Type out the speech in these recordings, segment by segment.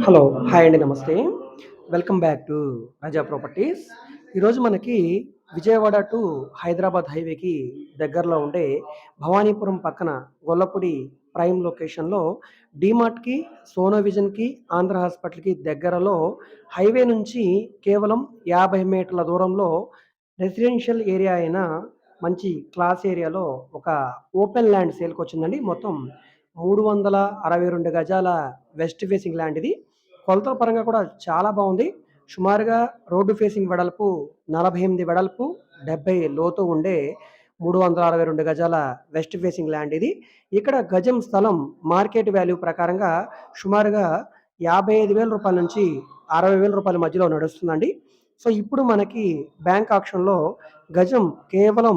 Hello hi అండి నమస్తే. Welcome back to Raja properties ఈరోజు మనకి విజయవాడ టు హైదరాబాద్ హైవేకి దగ్గరలో ఉండే భవానీపురం పక్కన గొల్లపూడి ప్రైమ్ లొకేషన్లో డీమార్ట్కి సోనో విజన్కి ఆంధ్ర హాస్పిటల్కి దగ్గరలో హైవే నుంచి కేవలం యాభై మీటర్ల దూరంలో రెసిడెన్షియల్ ఏరియా అయిన మంచి క్లాస్ ఏరియాలో ఒక ఓపెన్ ల్యాండ్ సేల్కి వచ్చిందండి. మొత్తం మూడు వందల అరవై రెండు గజాల వెస్ట్ ఫేసింగ్ ల్యాండ్ ఇది కొలతల పరంగా కూడా చాలా బాగుంది. సుమారుగా రోడ్డు ఫేసింగ్ వెడల్పు నలభై ఎనిమిది వెడల్పు డెబ్బై లోతు ఉండే మూడు వందల అరవై రెండు గజాల వెస్ట్ ఫేసింగ్ ల్యాండ్ ఇది ఇక్కడ గజం స్థలం మార్కెట్ వాల్యూ ప్రకారంగా సుమారుగా యాభై ఐదు వేల రూపాయల నుంచి అరవై వేల రూపాయల మధ్యలో నడుస్తుందండి. సో ఇప్పుడు మనకి బ్యాంక్ ఆప్షన్లో గజం కేవలం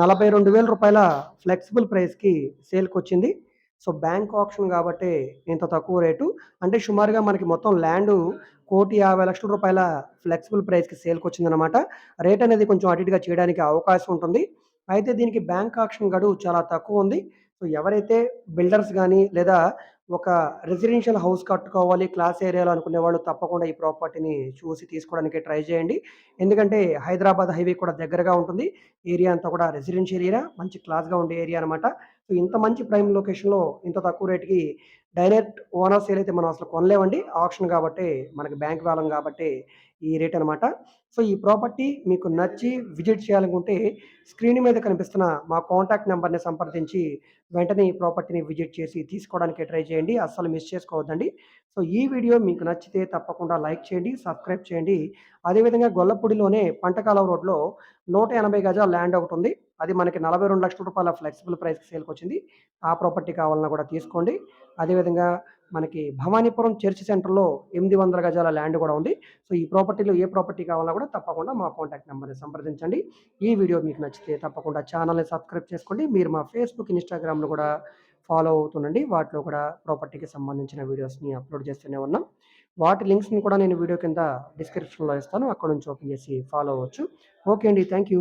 నలభై రెండు వేల రూపాయల ఫ్లెక్సిబుల్ ప్రైస్కి సేల్కి వచ్చింది సో బ్యాంక్ ఆప్షన్ కాబట్టి ఇంత తక్కువ రేటు. అంటే సుమారుగా మనకి మొత్తం ల్యాండ్ కోటి యాభై లక్షల రూపాయల ఫ్లెక్సిబుల్ ప్రైస్కి సేల్కి వచ్చిందనమాట రేట్ అనేది కొంచెం అటుగా చేయడానికి అవకాశం ఉంటుంది. అయితే దీనికి బ్యాంక్ ఆప్షన్ గడువు చాలా తక్కువ ఉంది. సో ఎవరైతే బిల్డర్స్ కానీ లేదా ఒక రెసిడెన్షియల్ హౌస్ కట్టుకోవాలి క్లాస్ ఏరియాలో అనుకునే వాళ్ళు తప్పకుండా ఈ ప్రాపర్టీని చూసి తీసుకోవడానికి ట్రై చేయండి. ఎందుకంటే హైదరాబాద్ హైవే కూడా దగ్గరగా ఉంటుంది. ఏరియా అంతా కూడా రెసిడెన్షియల్ ఏరియా మంచి క్లాస్గా ఉండే ఏరియా అనమాట సో ఇంత మంచి ప్రైమ్ లొకేషన్లో ఇంత తక్కువ రేటుకి డైరెక్ట్ ఓనర్ సేల్ అయితే మనం అసలు కొనలేమండి. ఆప్షన్ కాబట్టి మనకి బ్యాంక్ వాళ్ళం కాబట్టి ఈ రేట్ అనమాట సో ఈ ప్రాపర్టీ మీకు నచ్చి విజిట్ చేయాలనుకుంటే స్క్రీన్ మీద కనిపిస్తున్న మా కాంటాక్ట్ నెంబర్ని సంప్రదించి వెంటనే ఈ ప్రాపర్టీని విజిట్ చేసి తీసుకోవడానికి ట్రై చేయండి. అస్సలు మిస్ చేసుకోవద్దండి. సో ఈ వీడియో మీకు నచ్చితే తప్పకుండా లైక్ చేయండి సబ్స్క్రైబ్ చేయండి. అదేవిధంగా గొల్లపూడిలోనే పంటకాలం రోడ్లో నూట ఎనభై గజాల ల్యాండ్ ఒకటి ఉంది. అది మనకి నలభై రెండు లక్షల రూపాయల ఫ్లెక్సిబుల్ ప్రైస్కి సేల్కి వచ్చింది. ఆ ప్రాపర్టీ కావాలన్నా కూడా తీసుకోండి. అదేవిధంగా మనకి భవానీపురం చర్చ్ సెంటర్లో ఎనిమిది వందల గజాల ల్యాండ్ కూడా ఉంది. సో ఈ ప్రాపర్టీలో ఏ ప్రాపర్టీ కావాలన్నా కూడా తప్పకుండా మా కాంటాక్ట్ నెంబర్ని సంప్రదించండి. ఈ వీడియో మీకు నచ్చితే తప్పకుండా ఛానల్ని సబ్స్క్రైబ్ చేసుకోండి. మీరు మా ఫేస్బుక్ ఇన్స్టాగ్రామ్లో కూడా ఫాలో అవుతుండండి. వాటిలో కూడా ప్రాపర్టీకి సంబంధించిన వీడియోస్ని అప్లోడ్ చేస్తూనే ఉన్నాం. వాటి లింక్స్ని కూడా నేను వీడియో కింద డిస్క్రిప్షన్లో ఇస్తాను. అక్కడ నుంచి ఓపెన్ చేసి ఫాలో అవ్వచ్చు. ఓకే అండి. Thank you